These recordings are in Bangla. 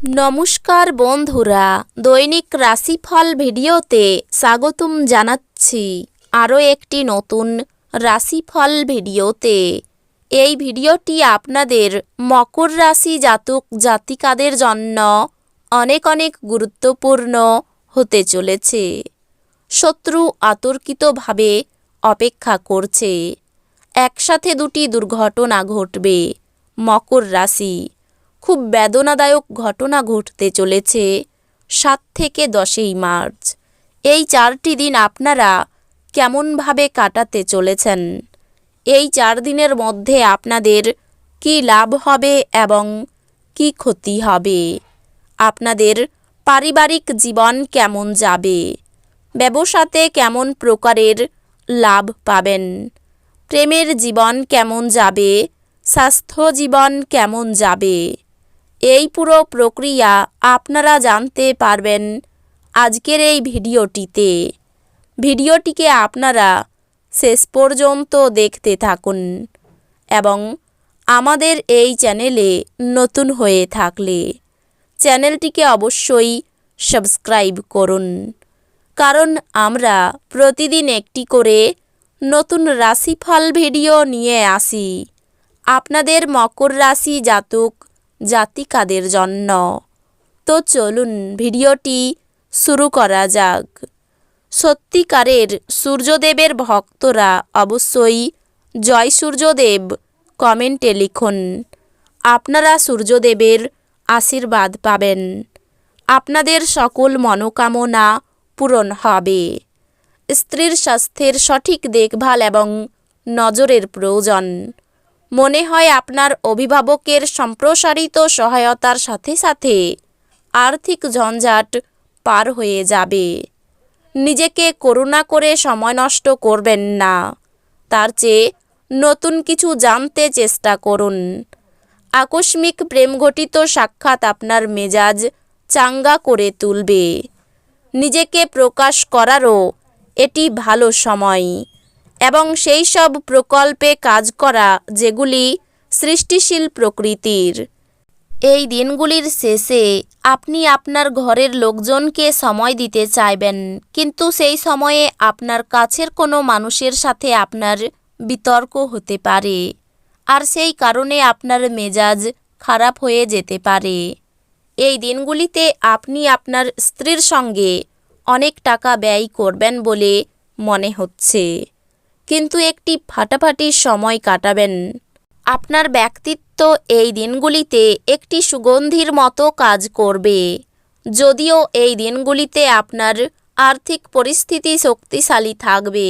নমস্কার বন্ধুরা, দৈনিক রাশিফল ভিডিওতে স্বাগতম জানাচ্ছি। আরও একটি নতুন রাশিফল ভিডিওতে। এই ভিডিওটি আপনাদের মকর রাশি জাতক জাতিকাদের জন্য অনেক অনেক গুরুত্বপূর্ণ হতে চলেছে। শত্রু আতর্কিতভাবে অপেক্ষা করছে। একসাথে দুটি দুর্ঘটনা ঘটবে মকর রাশি। খুব বেদনাদায়ক ঘটনা ঘটতে চলেছে সাত থেকে দশই মার্চ। এই চারটি দিন আপনারা কেমনভাবে কাটাতে চলেছেন? এই চার দিনের মধ্যে আপনাদের কি লাভ হবে এবং কি ক্ষতি হবে? আপনাদের পারিবারিক জীবন কেমন যাবে? ব্যবসাতে কেমন প্রকারের লাভ পাবেন? প্রেমের জীবন কেমন যাবে? স্বাস্থ্য জীবন কেমন যাবে? এই পুরো প্রক্রিয়া আপনারা জানতে পারবেন আজকের এই ভিডিওটিতে। ভিডিওটিকে আপনারা শেষ পর্যন্ত দেখতে থাকুন এবং আমাদের এই চ্যানেলে নতুন হয়ে থাকলে চ্যানেলটিকে অবশ্যই সাবস্ক্রাইব করুন। কারণ আমরা প্রতিদিন একটি করে নতুন রাশিফল ভিডিও নিয়ে আসি। আপনাদের মকর রাশি জাতক জাতিকাদের জন্য। তো চলুন ভিডিওটি শুরু করা যাক। সত্যিকারের সূর্যদেবের ভক্তরা অবশ্যই জয় সূর্যদেব কমেন্টে লিখুন। আপনারা সূর্যদেবের আশীর্বাদ পাবেন। আপনাদের সকল মনোকামনা পূরণ হবে। স্ত্রীর স্বাস্থ্যের সঠিক দেখভাল এবং নজরের প্রয়োজন। মনে হয় আপনার অভিভাবকের সম্প্রসারিত সহায়তার সাথে সাথে আর্থিক ঝঞ্ঝাট পার হয়ে যাবে। নিজেকে করুণা করে সময় নষ্ট করবেন না। তার চেয়ে নতুন কিছু জানতে চেষ্টা করুন। আকস্মিক প্রেমঘটিত সাক্ষাৎ আপনার মেজাজ চাঙ্গা করে তুলবে। নিজেকে প্রকাশ করারও এটি ভালো সময়। এবং সেই সব প্রকল্পে কাজ করা যেগুলি সৃষ্টিশীল প্রকৃতির। এই দিনগুলির শেষে আপনি আপনার ঘরের লোকজনকে সময় দিতে চাইবেন, কিন্তু সেই সময়ে আপনার কাছের কোনো মানুষের সাথে আপনার বিতর্ক হতে পারে আর সেই কারণে আপনার মেজাজ খারাপ হয়ে যেতে পারে। এই দিনগুলিতে আপনি আপনার স্ত্রীর সঙ্গে অনেক টাকা ব্যয় করবেন বলে মনে হচ্ছে। কিন্তু একটি ফাটাফাটি সময় কাটাবেন। আপনার ব্যক্তিত্ব এই দিনগুলিতে একটি সুগন্ধির মতো কাজ করবে। যদিও এই দিনগুলিতে আপনার আর্থিক পরিস্থিতি শক্তিশালী থাকবে।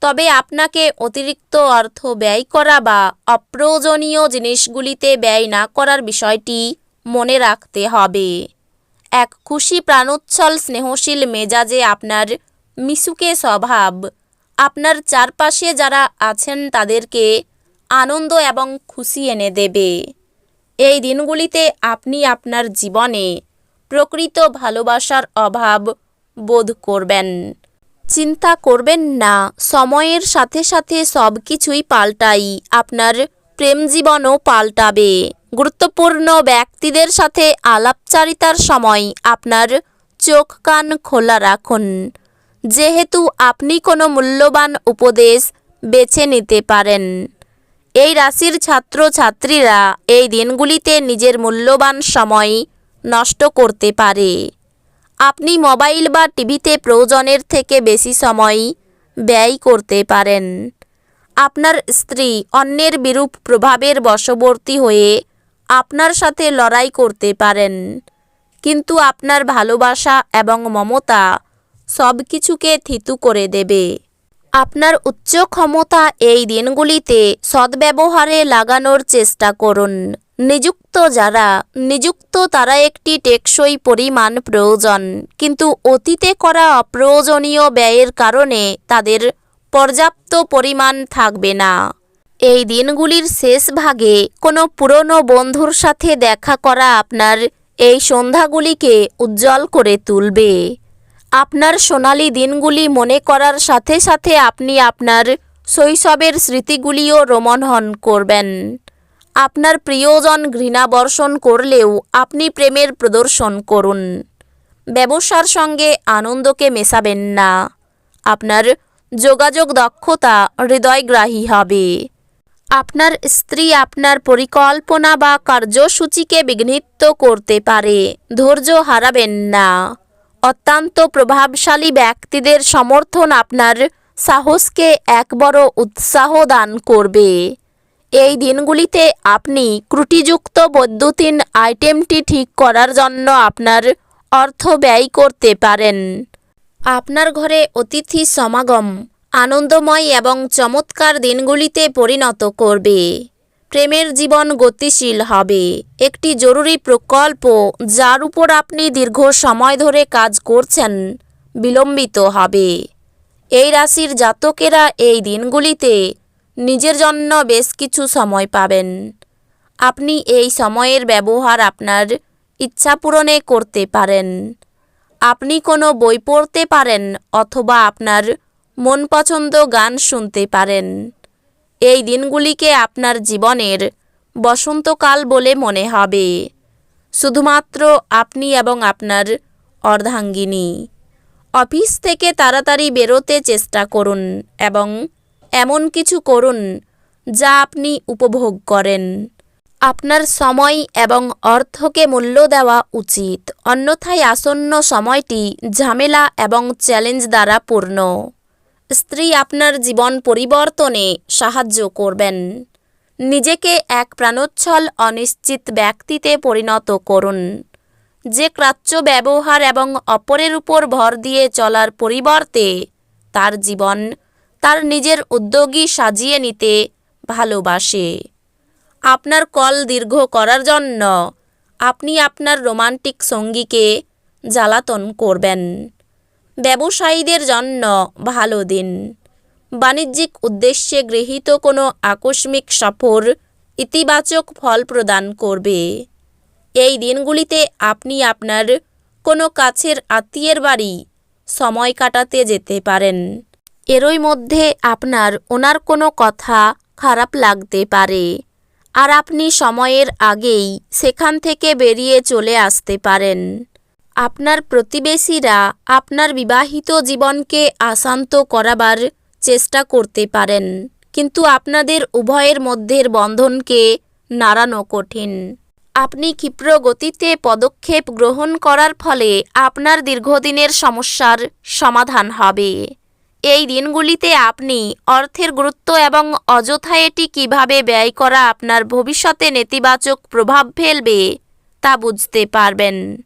তবে আপনাকে অতিরিক্ত অর্থ ব্যয় করা বা অপ্রয়োজনীয় জিনিসগুলিতে ব্যয় না করার বিষয়টি মনে রাখতে হবে। এক খুশি প্রাণোচ্ছল স্নেহশীল মেজাজে আপনার মিশুকে স্বভাব আপনার চারপাশে যারা আছেন তাদেরকে আনন্দ এবং খুশি এনে দেবে। এই দিনগুলিতে আপনি আপনার জীবনে প্রকৃত ভালোবাসার অভাব বোধ করবেন। চিন্তা করবেন না, সময়ের সাথে সাথে সব কিছুই পাল্টাই আপনার প্রেম জীবনও পাল্টাবে। গুরুত্বপূর্ণ ব্যক্তিদের সাথে আলাপচারিতার সময় আপনার চোখ কান খোলা রাখুন। যেহেতু আপনি কোনো মূল্যবান উপদেশ বেছে নিতে পারেন। এই রাশির ছাত্র ছাত্রীরা এই দিনগুলিতে নিজের মূল্যবান সময় নষ্ট করতে পারে। আপনি মোবাইল বা টিভিতে প্রয়োজনের থেকে বেশি সময় ব্যয় করতে পারেন। আপনার স্ত্রী অন্যের বিরূপ প্রভাবের বশবর্তী হয়ে আপনার সাথে লড়াই করতে পারেন। কিন্তু আপনার ভালোবাসা এবং মমতা সব কিছুকে থিতু করে দেবে। আপনার উচ্চ ক্ষমতা এই দিনগুলিতে সদ্ব্যবহারে লাগানোর চেষ্টা করুন। নিযুক্ত যারা, নিযুক্ত তারা একটি টেকসই পরিমাণ প্রয়োজন, কিন্তু অতীতে করা অপ্রয়োজনীয় ব্যয়ের কারণে তাদের পর্যাপ্ত পরিমাণ থাকবে না। এই দিনগুলির শেষ ভাগে কোনো পুরনো বন্ধুর সাথে দেখা করা আপনার এই সন্ধ্যাগুলিকে উজ্জ্বল করে তুলবে। আপনার সোনালি দিনগুলি মনে করার সাথে সাথে আপনি আপনার শৈশবের স্মৃতিগুলিও রোমন্থন করবেন। আপনার প্রিয়জন ঘৃণা বর্ষণ করলেও আপনি প্রেমের প্রদর্শন করুন। ব্যবসার সঙ্গে আনন্দকে মেশাবেন না। আপনার যোগাযোগ দক্ষতা হৃদয়গ্রাহী হবে। আপনার স্ত্রী আপনার পরিকল্পনা বা কার্যসূচিকে বিঘ্নিত করতে পারে, ধৈর্য হারাবেন না। অত্যন্ত প্রভাবশালী ব্যক্তিদের সমর্থন আপনার সাহসকে এক বড় উৎসাহ দান করবে। এই দিনগুলিতে আপনি ত্রুটিযুক্ত বৈদ্যুতিন আইটেমটি ঠিক করার জন্য আপনার অর্থ ব্যয় করতে পারেন। আপনার ঘরে অতিথি সমাগম, আনন্দময় এবং চমৎকার দিনগুলিতে পরিণত করবে। প্রেমের জীবন গতিশীল হবে। একটি জরুরি প্রকল্প যার উপর আপনি দীর্ঘ সময় ধরে কাজ করছেন, বিলম্বিত হবে। এই রাশির জাতকেরা এই দিনগুলিতে নিজের জন্য বেশ কিছু সময় পাবেন। আপনি এই সময়ের ব্যবহার আপনার ইচ্ছা পূরণে করতে পারেন। আপনি কোনো বই পড়তে পারেন অথবা আপনার মন পছন্দ গান শুনতে পারেন। এই দিনগুলিকে আপনার জীবনের বসন্তকাল বলে মনে হবে। শুধুমাত্র আপনি এবং আপনার অর্ধাঙ্গিনী। অফিস থেকে তাড়াতাড়ি বেরোতে চেষ্টা করুন এবং এমন কিছু করুন যা আপনি উপভোগ করেন। আপনার সময় এবং অর্থকে মূল্য দেওয়া উচিত। অন্যথায় আসন্ন সময়টি ঝামেলা এবং চ্যালেঞ্জ দ্বারা পূর্ণ। স্ত্রী আপনার জীবন পরিবর্তনে সাহায্য করবেন। নিজেকে এক প্রাণোচ্ছল, অনিশ্চিত ব্যক্তিতে পরিণত করুন। যে ক্রাচ্য ব্যবহার এবং অপরের উপর ভর দিয়ে চলার পরিবর্তে তার জীবন তার নিজের উদ্যোগী সাজিয়ে নিতে ভালোবাসে। আপনার কল দীর্ঘ করার জন্য আপনি আপনার রোমান্টিক সঙ্গীকে জ্বালাতন করবেন। ব্যবসায়ীদের জন্য ভালো দিন। বাণিজ্যিক উদ্দেশ্যে গৃহীত কোনো আকস্মিক সফর ইতিবাচক ফল প্রদান করবে। এই দিনগুলিতে আপনি আপনার কোনো কাছের আত্মীয়ের বাড়ি সময় কাটাতে যেতে পারেন। এরই মধ্যে আপনার ওনার কোনো কথা খারাপ লাগতে পারে আর আপনি সময়ের আগেই সেখান থেকে বেরিয়ে চলে আসতে পারেন। আপনার প্রতিবেশীরা আপনার বিবাহিত জীবনকে আশান্ত করাবার চেষ্টা করতে পারেন। কিন্তু আপনাদের উভয়ের মধ্যের বন্ধনকে নাড়ানো কঠিন। আপনি ক্ষিপ্র গতিতে পদক্ষেপ গ্রহণ করার ফলে আপনার দীর্ঘদিনের সমস্যার সমাধান হবে। এই দিনগুলিতে আপনি অর্থের গুরুত্ব এবং অযথা এটি কীভাবে ব্যয় করা আপনার ভবিষ্যতে নেতিবাচক প্রভাব ফেলবে তা বুঝতে পারবেন।